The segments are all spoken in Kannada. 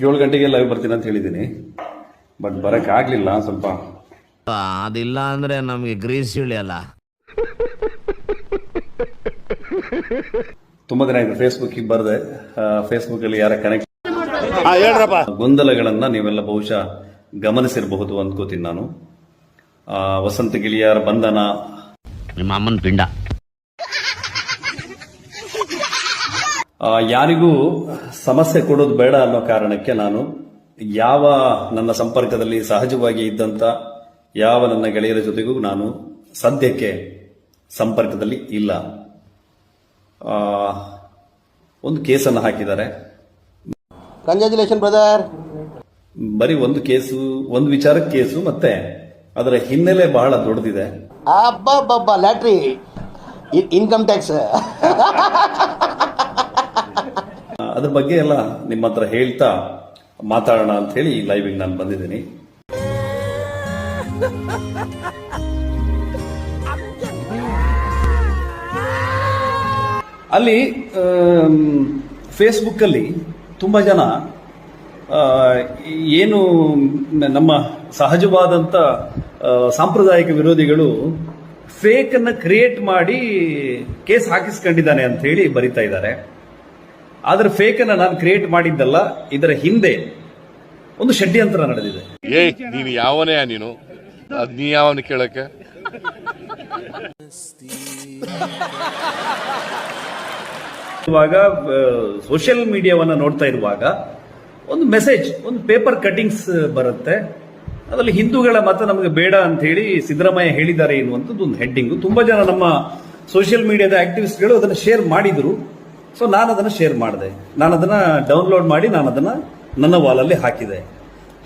ಏಳು ಗಂಟೆಗೆ ಲೈವ್ ಬರ್ತೀನಿ ಅಂತ ಹೇಳಿದ್ದೀನಿ. ಬಟ್ ಬರಕ್ ಆಗ್ಲಿಲ್ಲ ಸ್ವಲ್ಪ. ಅದಿಲ್ಲ ಅಂದ್ರೆ ನಮಗೆ ಗ್ರೀಸ್ ಇಳಿಯಲ್ಲ ತುಂಬಾ ದಿನ ಆಯ್ತು ಫೇಸ್ಬುಕ್ಕಿಗೆ ಬರದೆ. ಫೇಸ್ಬುಕ್ ಅಲ್ಲಿ ಯಾರ ಕನೆಕ್ಟ್ ಹೇಳ್ರಪ್ಪ. ಗೊಂದಲಗಳನ್ನ ನೀವೆಲ್ಲ ಬಹುಶಃ ಗಮನಿಸಿರಬಹುದು ಅಂದ್ಕೋತೀನಿ ನಾನು. ಆ, ವಸಂತ ಗಿಳಿಯಾರ ಬಂಧನ. ನಿಮ್ಮ ಅಮ್ಮನ ಪಿಂಡ. ಯಾರಿಗೂ ಸಮಸ್ಯೆ ಕೊಡೋದು ಬೇಡ ಅನ್ನೋ ಕಾರಣಕ್ಕೆ ನಾನು ಯಾವ ನನ್ನ ಸಂಪರ್ಕದಲ್ಲಿ ಸಹಜವಾಗಿ ಇದ್ದಂತ ಯಾವ ನನ್ನ ಗೆಳೆಯರ ಜೊತೆಗೂ ನಾನು ಸದ್ಯಕ್ಕೆ ಸಂಪರ್ಕದಲ್ಲಿ ಇಲ್ಲ. ಒಂದು ಕೇಸನ್ನು ಹಾಕಿದ್ದಾರೆ. ಕಂಗ್ರ್ಯಾಚುಲೇಷನ್ ಬ್ರದರ್ ಬರೀ ಒಂದು ಕೇಸು ಒಂದು ವಿಚಾರಕ್ಕೆ ಕೇಸು ಮತ್ತೆ ಅದರ ಹಿನ್ನೆಲೆ ಬಹಳ ದೊಡ್ಡದಿದೆ. ಅಬ್ಬಬ್ಬಬ್ಬ ಲ್ಯಾಟ್ರಿ ಇನ್ಕಮ್ ಟ್ಯಾಕ್ಸ್ ಅದ್ರ ಬಗ್ಗೆ ಎಲ್ಲ ನಿಮ್ಮ ಹತ್ರ ಹೇಳ್ತಾ ಮಾತಾಡೋಣ ಅಂತ ಹೇಳಿ ಲೈವಿಗೆ ನಾನು ಬಂದಿದ್ದೀನಿ. ಅಲ್ಲಿ ಫೇಸ್ಬುಕ್ ಅಲ್ಲಿ ತುಂಬಾ ಜನ ಏನು ನಮ್ಮ ಸಹಜವಾದಂತ ಸಾಂಪ್ರದಾಯಿಕ ವಿರೋಧಿಗಳು ಫೇಕ್ ಅನ್ನ ಕ್ರಿಯೇಟ್ ಮಾಡಿ ಕೇಸ್ ಹಾಕಿಸ್ಕೊಂಡಿದ್ದಾನೆ ಅಂತ ಹೇಳಿ ಬರಿತಾ ಇದ್ದಾರೆ. ಆದ್ರೆ ಫೇಕ್ ಅನ್ನ ನಾನು ಕ್ರಿಯೇಟ್ ಮಾಡಿದ್ದಲ್ಲ ಇದರ ಹಿಂದೆ ಒಂದು ಷಡ್ಯಂತ್ರ ನಡೆದಿದೆ. ಏ ನೀನು ಯಾವನೇ ನೀನು? ಅದ್ ನೀ ಯಾವನ ಕೇಳಕ್ಕೆ? ಇವಾಗ ಸೋಷಿಯಲ್ ಮೀಡಿಯಾವನ್ನ ನೋಡ್ತಾ ಇರುವಾಗ ಒಂದು ಮೆಸೇಜ್ ಒಂದು ಪೇಪರ್ ಕಟಿಂಗ್ಸ್ ಬರುತ್ತೆ. ಅದರಲ್ಲಿ ಹಿಂದೂಗಳ ಮತ ನಮಗೆ ಬೇಡ ಅಂತ ಹೇಳಿ ಸಿದ್ದರಾಮಯ್ಯ ಹೇಳಿದ್ದಾರೆ ಎನ್ನುವಂಥದ್ದು ಒಂದು ಹೆಡ್ಡಿಂಗ್ ತುಂಬಾ ಜನ ನಮ್ಮ ಸೋಷಿಯಲ್ ಮೀಡಿಯಾದ ಆಕ್ಟಿವಿಸ್ಟ್ಗಳು ಅದನ್ನು ಶೇರ್ ಮಾಡಿದ್ರು. ಸೊ ನಾನು ಅದನ್ನು ಶೇರ್ ಮಾಡಿದೆ. ನಾನು ಅದನ್ನ ಡೌನ್ಲೋಡ್ ಮಾಡಿ ನಾನು ಅದನ್ನ ನನ್ನ ವಾಲಲ್ಲಿ ಹಾಕಿದೆ.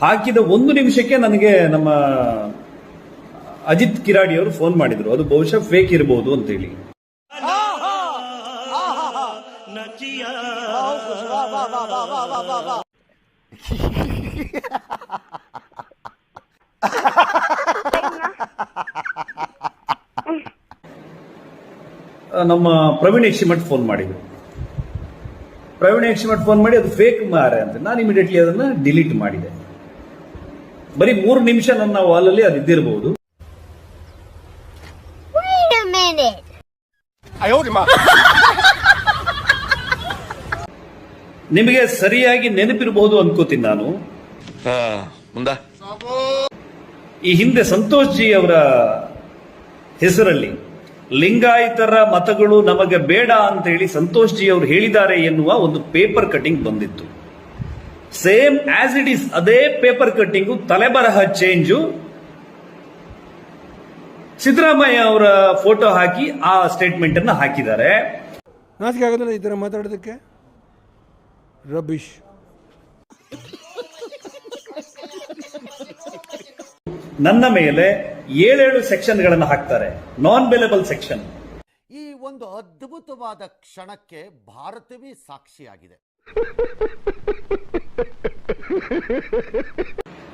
ಹಾಕಿದ ಒಂದು ನಿಮಿಷಕ್ಕೆ ನನಗೆ ನಮ್ಮ ಅಜಿತ್ ಕಿರಾಡಿ ಅವರು ಫೋನ್ ಮಾಡಿದ್ರು. ಅದು ಬಹುಶಃ ಫೇಕ್ ಇರಬಹುದು ಅಂತೇಳಿ. ನಮ್ಮ ಪ್ರವೀಣ್ ಯಕ್ಷಿಮಠ್ ಫೋನ್ ಮಾಡಿದ್ರು. ಪ್ರವೀಣ್ ಯಕ್ಷಿಮಠ್ ಫೋನ್ ಮಾಡಿ ಅದು ಫೇಕ್ ಮಾರೆ ಅಂತ. ನಾನು ಇಮಿಡಿಯೇಟ್ಲಿ ಅದನ್ನ ಡಿಲೀಟ್ ಮಾಡಿದೆ. ಬರೀ ಮೂರು ನಿಮಿಷ ನನ್ನ ವಾಲಲ್ಲಿ ಅದು ಇದ್ದಿರಬಹುದು Wait a minute. ನಿಮಗೆ ಸರಿಯಾಗಿ ನೆನಪಿರಬಹುದು ಅನ್ಕೋತೀನಿ ನಾನು. ಈ ಹಿಂದೆ ಸಂತೋಷ್ ಜಿ ಅವರ ಹೆಸರಲ್ಲಿ ಲಿಂಗಾಯತರ ಮತಗಳು ನಮಗೆ ಬೇಡ ಅಂತ ಹೇಳಿ ಸಂತೋಷ್ ಜಿ ಅವರು ಹೇಳಿದ್ದಾರೆ ಎನ್ನುವ ಒಂದು ಪೇಪರ್ ಕಟಿಂಗ್ ಬಂದಿತ್ತು. ಸೇಮ್ ಆಸ್ ಇಟ್ ಈಸ್ ಅದೇ ಪೇಪರ್ ಕಟ್ಟಿಂಗು ತಲೆಬರಹ ಚೇಂಜು ಸಿದ್ದರಾಮಯ್ಯ ಅವರ ಫೋಟೋ ಹಾಕಿ ಆ ಸ್ಟೇಟ್ಮೆಂಟ್ ಅನ್ನು ಹಾಕಿದ್ದಾರೆ. ನಾಚಿಕೆ ಆಗೋದಿಲ್ಲ ಈ ಥರ ಮಾತಾಡೋದಕ್ಕೆ? ರಬೀಶ್ ನನ್ನ ಮೇಲೆ ಏಳೇಳು ಸೆಕ್ಷನ್ಗಳನ್ನು ಹಾಕ್ತಾರೆ. ನಾನ್ ಬೆಲೆಬಲ್ ಸೆಕ್ಷನ್ ಈ ಒಂದು ಅದ್ಭುತವಾದ ಕ್ಷಣಕ್ಕೆ ಭಾರತವೇ ಸಾಕ್ಷಿಯಾಗಿದೆ.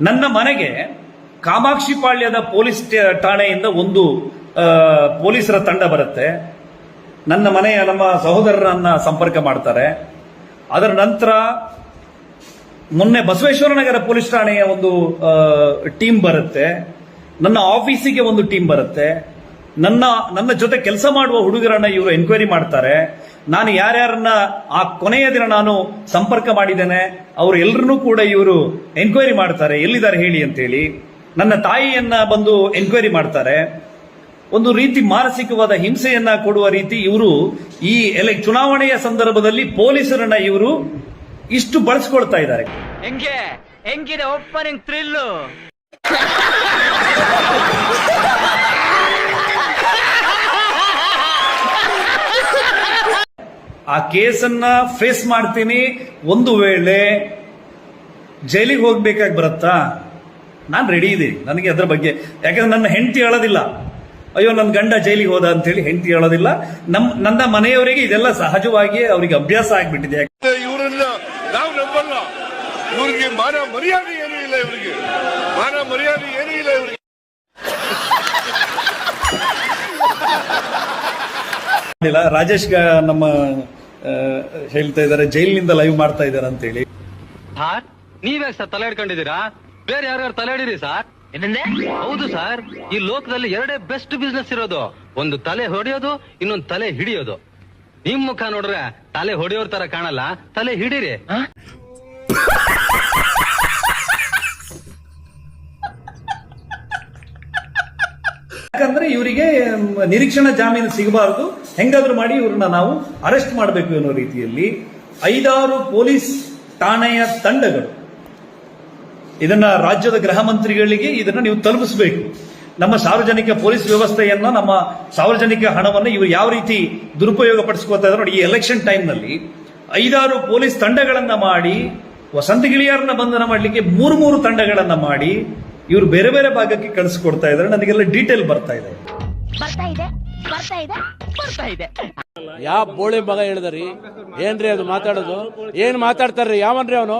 ನನ್ನ ಮನೆಗೆ ಕಾಮಾಕ್ಷಿ ಪಾಳ್ಯದ ಪೊಲೀಸ್ ಠಾಣೆಯಿಂದ ಒಂದು ಆ, ಪೊಲೀಸರ ತಂಡ ಬರುತ್ತೆ. ನನ್ನ ಮನೆಯ ನಮ್ಮ ಸಹೋದರರನ್ನ ಸಂಪರ್ಕ ಮಾಡ್ತಾರೆ. ಅದರ ನಂತರ ಮೊನ್ನೆ ಬಸವೇಶ್ವರ ನಗರ ಪೊಲೀಸ್ ಠಾಣೆಯ ಒಂದು ಟೀಮ್ ಬರುತ್ತೆ. ನನ್ನ ಆಫೀಸಿಗೆ ಒಂದು ಟೀಮ್ ಬರುತ್ತೆ. ನನ್ನ ನನ್ನ ಜೊತೆ ಕೆಲಸ ಮಾಡುವ ಹುಡುಗರನ್ನ ಇವರು ಎನ್ಕ್ವೈರಿ ಮಾಡ್ತಾರೆ. ನಾನು ಯಾರ್ಯಾರನ್ನ ಆ ಕೊನೆಯ ದಿನ ನಾನು ಸಂಪರ್ಕ ಮಾಡಿದ್ದೇನೆ, ಅವರು ಎಲ್ಲರನ್ನೂ ಕೂಡ ಇವರು ಎನ್ಕ್ವೈರಿ ಮಾಡ್ತಾರೆ. ಎಲ್ಲಿದ್ದಾರೆ ಹೇಳಿ ಅಂತೇಳಿ. ನನ್ನ ತಾಯಿಯನ್ನ ಬಂದು ಎನ್ಕ್ವೈರಿ ಮಾಡ್ತಾರೆ. ಒಂದು ರೀತಿ ಮಾನಸಿಕವಾದ ಹಿಂಸೆಯನ್ನ ಕೊಡುವ ರೀತಿ ಇವರು ಈ ಎಲೆ ಚುನಾವಣೆಯ ಸಂದರ್ಭದಲ್ಲಿ ಪೊಲೀಸರನ್ನ ಇವರು ಇಷ್ಟು ಬಳಸ್ಕೊಳ್ತಾ ಇದ್ದಾರೆ. ಆ ಕೇಸನ್ನ ಫೇಸ್ ಮಾಡ್ತೀನಿ ಒಂದು ವೇಳೆ ಜೈಲಿಗೆ ಹೋಗ್ಬೇಕಾಗಿ ಬರುತ್ತಾ? ನಾನು ರೆಡಿ ಇದ್ದೀನಿ. ನನಗೆ ಅದ್ರ ಬಗ್ಗೆ ಯಾಕಂದ್ರೆ ನನ್ನ ಹೆಂಡತಿ ಹೇಳೋದಿಲ್ಲ. ಅಯ್ಯೋ ನನ್ನ ಗಂಡ ಜೈಲಿಗೆ ಹೋದ ಅಂತ ಹೇಳಿ ಹೆಂಡತಿ ಹೇಳೋದಿಲ್ಲ. ನಮ್ ನನ್ನ ಮನೆಯವರಿಗೆ ಇದೆಲ್ಲ ಸಹಜವಾಗಿ ಅವರಿಗೆ ಅಭ್ಯಾಸ ಆಗ್ಬಿಟ್ಟಿದೆ. ಇವರನ್ನ ನಾವು ನಂಬಲ್ಲ. ಇವರಿಗೆ ಮಾನ ಮರ್ಯಾದೆ ಏನೂ ಇಲ್ಲ ಇವರಿಗೆ. ಮಾನ ಮರ್ಯಾದೆ ಏನೂ ಇಲ್ಲ ಇವರಿಗೆ. ಇಲ್ಲ ರಾಜೇಶ್ ನಮ್ಮ ಹೇಳ್ತಾ ಇದ್ದಾರೆ ಜೈಲಿನಿಂದ ಲೈವ್ ಮಾಡ್ತಾ ಇದ್ದಾರೆ ಅಂತ ಹೇಳಿ ಸಾರ್ ನೀವೇ ಸರ್ ತಲೆ ಹಿಡ್ಕೊಂಡಿದ್ದೀರಾ? ಬೇರೆ ಯಾರ್ಯಾರು ತಲೆ ಹಿಡೀರಿ ಸರ್ ಹೌದು ಸರ್ ಈ ಲೋಕದಲ್ಲಿ ಎರಡೇ ಬೆಸ್ಟ್ ಬಿಸ್ನೆಸ್ ಇರೋದು. ಒಂದು ತಲೆ ಹೊಡೆಯೋದು ಇನ್ನೊಂದು ತಲೆ ಹಿಡಿಯೋದು. ನಿಮ್ ಮುಖ ನೋಡ್ರೆ ತಲೆ ಹೊಡೆಯೋರ್ ತರ ಕಾಣಲ್ಲ ತಲೆ ಹಿಡೀರಿ. ಯಾಕಂದ್ರೆ ಇವರಿಗೆ ನಿರೀಕ್ಷಣಾ ಜಾಮೀನು ಸಿಗಬಾರದು. ಹೆಂಗಾದ್ರೂ ಮಾಡಿ ಇವ್ರನ್ನ ನಾವು ಅರೆಸ್ಟ್ ಮಾಡಬೇಕು ಅನ್ನೋ ರೀತಿಯಲ್ಲಿ ಐದಾರು ಪೊಲೀಸ್ ಠಾಣೆಯ ತಂಡಗಳು ಇದನ್ನ ರಾಜ್ಯದ ಗೃಹ ಮಂತ್ರಿಗಳಿಗೆ ಇದನ್ನ ನೀವು ತಲುಪಿಸಬೇಕು. ನಮ್ಮ ಸಾರ್ವಜನಿಕ ಪೊಲೀಸ್ ವ್ಯವಸ್ಥೆಯನ್ನ, ನಮ್ಮ ಸಾರ್ವಜನಿಕ ಹಣವನ್ನು ಇವರು ಯಾವ ರೀತಿ ದುರುಪಯೋಗ ಪಡಿಸ್ಕೋತಾ ಇದ್ದಾರೆ ನೋಡಿ, ಈ ಎಲೆಕ್ಷನ್ ಟೈಮ್ನಲ್ಲಿ ಐದಾರು ಪೊಲೀಸ್ ತಂಡಗಳನ್ನ ಮಾಡಿ, ವಸಂತ ಗಿಳಿಯಾರನ್ನ ಬಂಧನ ಮಾಡಲಿಕ್ಕೆ ಮೂರು ಮೂರು ತಂಡಗಳನ್ನ ಮಾಡಿ ಇವರು ಬೇರೆ ಬೇರೆ ಭಾಗಕ್ಕೆ ಕಳಿಸ್ಕೊಡ್ತಾ ಇದ್ದಾರೆ. ನನಗೆಲ್ಲ ಡೀಟೇಲ್ ಬರ್ತಾ ಇದೆ. ಬರ್ತಾ ಇದೆ ಬರ್ತಾ ಇದೆ ಬರ್ತಾ ಇದೆ. ಯಾವ ಬೋಳಿ ಮಗ ಹೇಳಿದ್ರಿ? ಏನ್ರಿ ಅದು ಮಾತಾಡೋದು? ಏನ್ ಮಾತಾಡ್ತಾರ್ರಿ? ಯಾವನ್ರಿ ಅವನು?